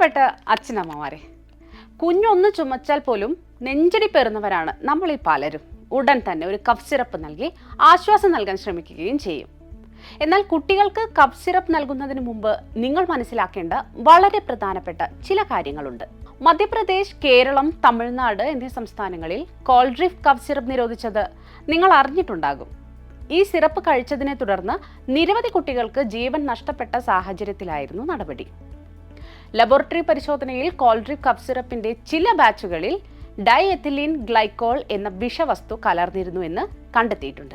പ്രിയപ്പെട്ട അച്ഛനമ്മമാരെ കുഞ്ഞൊന്ന് ചുമച്ചാൽ പോലും നെഞ്ചടി പേറുന്നവരാണ് നമ്മളിൽ പലരും. ഉടൻ തന്നെ ഒരു കഫ് സിറപ്പ് നൽകി ആശ്വാസം നൽകാൻ ശ്രമിക്കുകയും ചെയ്യും. എന്നാൽ കുട്ടികൾക്ക് കഫ് സിറപ്പ് നൽകുന്നതിന് മുമ്പ് നിങ്ങൾ മനസ്സിലാക്കേണ്ട വളരെ പ്രധാനപ്പെട്ട ചില കാര്യങ്ങളുണ്ട്. മധ്യപ്രദേശ് കേരളം തമിഴ്നാട് എന്നീ സംസ്ഥാനങ്ങളിൽ കോൾഡ്രിഫ് കഫ് സിറപ്പ് നിരോധിച്ചത് നിങ്ങൾ അറിഞ്ഞിട്ടുണ്ടാകും. ഈ സിറപ്പ് കഴിച്ചതിനെ തുടർന്ന് നിരവധി കുട്ടികൾക്ക് ജീവൻ നഷ്ടപ്പെട്ട സാഹചര്യത്തിലായിരുന്നു നടപടി. ലബോറട്ടറി പരിശോധനയിൽ കോൾഡ്രിപ് കഫ് സിറപ്പിന്റെ ചില ബാച്ചുകളിൽ ഡൈഎത്തിലീൻ ഗ്ലൈക്കോൾ എന്ന വിഷവസ്തു കലർന്നിരുന്നു എന്ന് കണ്ടെത്തിയിട്ടുണ്ട്.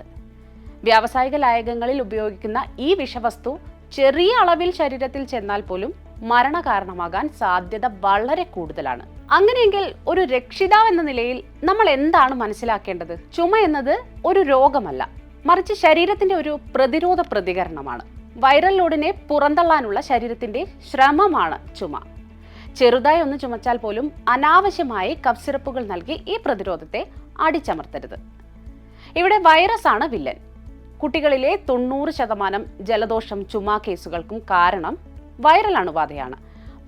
വ്യാവസായിക ലായകങ്ങളിൽ ഉപയോഗിക്കുന്ന ഈ വിഷവസ്തു ചെറിയ അളവിൽ ശരീരത്തിൽ ചെന്നാൽ പോലും മരണകാരണമാകാൻ സാധ്യത വളരെ കൂടുതലാണ്. അങ്ങനെയെങ്കിൽ ഒരു രക്ഷിതാവ് എന്ന നിലയിൽ നമ്മൾ എന്താണ് മനസ്സിലാക്കേണ്ടത്? ചുമ എന്നത് ഒരു രോഗമല്ല. മറിച്ച് ശരീരത്തിന്റെ ഒരു പ്രതിരോധ പ്രതികരണമാണ്. വൈറൽ ലോഡിനെ പുറന്തള്ളാനുള്ള ശരീരത്തിന്റെ ശ്രമമാണ് ചുമ. ചെറുതായി ഒന്ന് ചുമച്ചാൽ പോലും അനാവശ്യമായി കഫ് സിറപ്പുകൾ നൽകി ഈ പ്രതിരോധത്തെ അടിച്ചമർത്തരുത്. ഇവിടെ വൈറസ് ആണ് വില്ലൻ. കുട്ടികളിലെ തൊണ്ണൂറ് ശതമാനം ജലദോഷം ചുമ കേസുകൾക്കും കാരണം വൈറൽ അണുബാധയാണ്.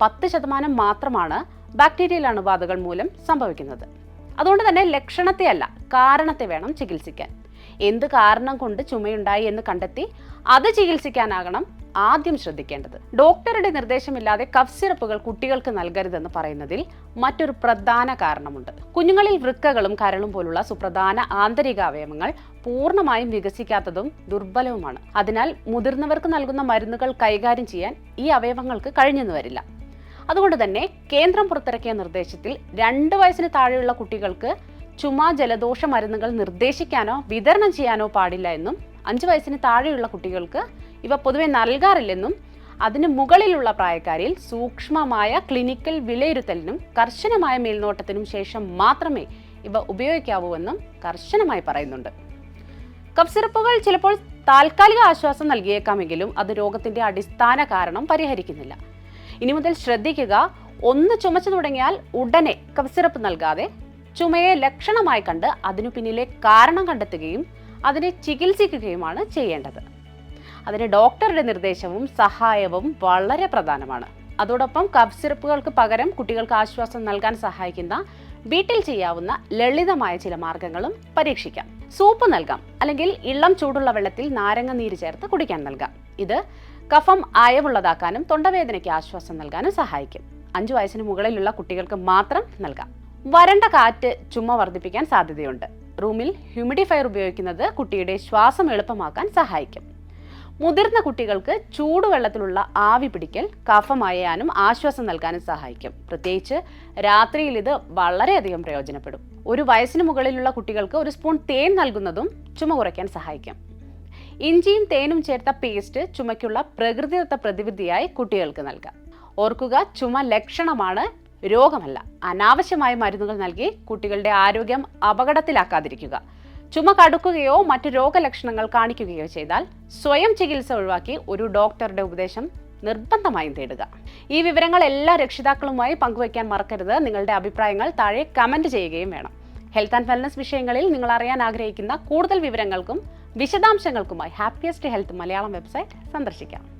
പത്ത് ശതമാനം മാത്രമാണ് ബാക്ടീരിയൽ അണുബാധകൾ മൂലം സംഭവിക്കുന്നത്. അതുകൊണ്ട് തന്നെ ലക്ഷണത്തെ അല്ല കാരണത്തെ വേണം ചികിത്സിക്കാൻ. എന്ത് കാരണം കൊണ്ട് ചുമയുണ്ടായി എന്ന് കണ്ടെത്തി അത് ചികിത്സിക്കാനാകണം ആദ്യം ശ്രദ്ധിക്കേണ്ടത്. ഡോക്ടറുടെ നിർദ്ദേശമില്ലാതെ കഫ് സിറപ്പുകൾ കുട്ടികൾക്ക് നൽകരുതെന്ന് പറയുന്നതിൽ മറ്റൊരു പ്രധാന കാരണമുണ്ട്. കുഞ്ഞുങ്ങളിൽ വൃക്കകളും കരളും പോലുള്ള സുപ്രധാന ആന്തരിക അവയവങ്ങൾ പൂർണമായും വികസിക്കാത്തതും ദുർബലവുമാണ്. അതിനാൽ മുതിർന്നവർക്ക് നൽകുന്ന മരുന്നുകൾ കൈകാര്യം ചെയ്യാൻ ഈ അവയവങ്ങൾക്ക് കഴിഞ്ഞെന്ന് വരില്ല. അതുകൊണ്ട് തന്നെ കേന്ദ്രം പുറത്തിറക്കിയ നിർദ്ദേശത്തിൽ രണ്ട് വയസ്സിന് താഴെയുള്ള കുട്ടികൾക്ക് ചുമ ജലദോഷ മരുന്നുകൾ നിർദ്ദേശിക്കാനോ വിതരണം ചെയ്യാനോ പാടില്ല എന്നും അഞ്ച് വയസ്സിന് താഴെയുള്ള കുട്ടികൾക്ക് ഇവ പൊതുവെ നൽകാറില്ലെന്നും അതിന് മുകളിലുള്ള പ്രായക്കാരിൽ സൂക്ഷ്മമായ ക്ലിനിക്കൽ വിലയിരുത്തലിനും കർശനമായ മേൽനോട്ടത്തിനും ശേഷം മാത്രമേ ഇവ ഉപയോഗിക്കാവൂ എന്നും കർശനമായി പറയുന്നുണ്ട്. കഫ് സിറപ്പുകൾ ചിലപ്പോൾ താൽക്കാലിക ആശ്വാസം നൽകിയേക്കാമെങ്കിലും അത് രോഗത്തിന്റെ അടിസ്ഥാന കാരണം പരിഹരിക്കുന്നില്ല. ഇനി മുതൽ ശ്രദ്ധിക്കുക ഒന്ന് ചുമച്ചു തുടങ്ങിയാൽ ഉടനെ കഫ് സിറപ്പ് നൽകാതെ ചുമയെ ലക്ഷണമായി കണ്ട് അതിനു പിന്നിലെ കാരണം കണ്ടെത്തുകയും അതിനെ ചികിത്സിക്കുകയുമാണ് ചെയ്യേണ്ടത്. അതിന് ഡോക്ടറുടെ നിർദ്ദേശവും സഹായവും വളരെ പ്രധാനമാണ്. അതോടൊപ്പം കഫ് സിറപ്പുകൾക്ക് പകരം കുട്ടികൾക്ക് ആശ്വാസം നൽകാൻ സഹായിക്കുന്ന വീട്ടിൽ ചെയ്യാവുന്ന ലളിതമായ ചില മാർഗങ്ങളും പരീക്ഷിക്കാം. സൂപ്പ് നൽകാം അല്ലെങ്കിൽ ഇളം ചൂടുള്ള വെള്ളത്തിൽ നാരങ്ങ നീര് ചേർത്ത് കുടിക്കാൻ നൽകാം. ഇത് കഫം അയവുള്ളതാക്കാനും തൊണ്ടവേദനയ്ക്ക് ആശ്വാസം നൽകാനും സഹായിക്കും. അഞ്ചു വയസ്സിന് മുകളിലുള്ള കുട്ടികൾക്ക് മാത്രം നൽകാം. വരണ്ട കാറ്റ് ചുമ വർദ്ധിപ്പിക്കാൻ സാധ്യതയുണ്ട്. റൂമിൽ ഹ്യൂമിഡിഫയർ ഉപയോഗിക്കുന്നത് കുട്ടിയുടെ ശ്വാസം എളുപ്പമാക്കാൻ സഹായിക്കും. മുതിർന്ന കുട്ടികൾക്ക് ചൂടുവെള്ളത്തിലുള്ള ആവി പിടിക്കൽ കഫമയാനും ആശ്വാസം നൽകാനും സഹായിക്കും. പ്രത്യേകിച്ച് രാത്രിയിൽ ഇത് വളരെയധികം പ്രയോജനപ്പെടും. ഒരു വയസ്സിന് മുകളിലുള്ള കുട്ടികൾക്ക് ഒരു സ്പൂൺ തേൻ നൽകുന്നതും ചുമ കുറയ്ക്കാൻ സഹായിക്കും. ഇഞ്ചിയും തേനും ചേർത്ത പേസ്റ്റ് ചുമയ്ക്കുള്ള പ്രകൃതിദത്ത പ്രതിവിധിയായി കുട്ടികൾക്ക് നൽകാം. ഓർക്കുക ചുമ ലക്ഷണമാണ് രോഗമല്ല. അനാവശ്യമായ മരുന്നുകൾ നൽകി കുട്ടികളുടെ ആരോഗ്യം അപകടത്തിലാക്കാതിരിക്കുക. ചുമ കടുക്കുകയോ മറ്റു രോഗലക്ഷണങ്ങൾ കാണിക്കുകയോ ചെയ്താൽ സ്വയം ചികിത്സ ഒഴിവാക്കി ഒരു ഡോക്ടറുടെ ഉപദേശം നിർബന്ധമായും തേടുക. ഈ വിവരങ്ങൾ എല്ലാ രക്ഷിതാക്കളുമായി പങ്കുവയ്ക്കാൻ മറക്കരുത്. നിങ്ങളുടെ അഭിപ്രായങ്ങൾ താഴെ കമന്റ് ചെയ്യുകയും വേണം. ഹെൽത്ത് ആൻഡ് വെൽനസ് വിഷയങ്ങളിൽ നിങ്ങൾ അറിയാൻ ആഗ്രഹിക്കുന്ന കൂടുതൽ വിവരങ്ങൾക്കും വിശദാംശങ്ങൾക്കുമായി ഹാപ്പിയസ്റ്റ് ഹെൽത്ത് മലയാളം വെബ്സൈറ്റ് സന്ദർശിക്കാം.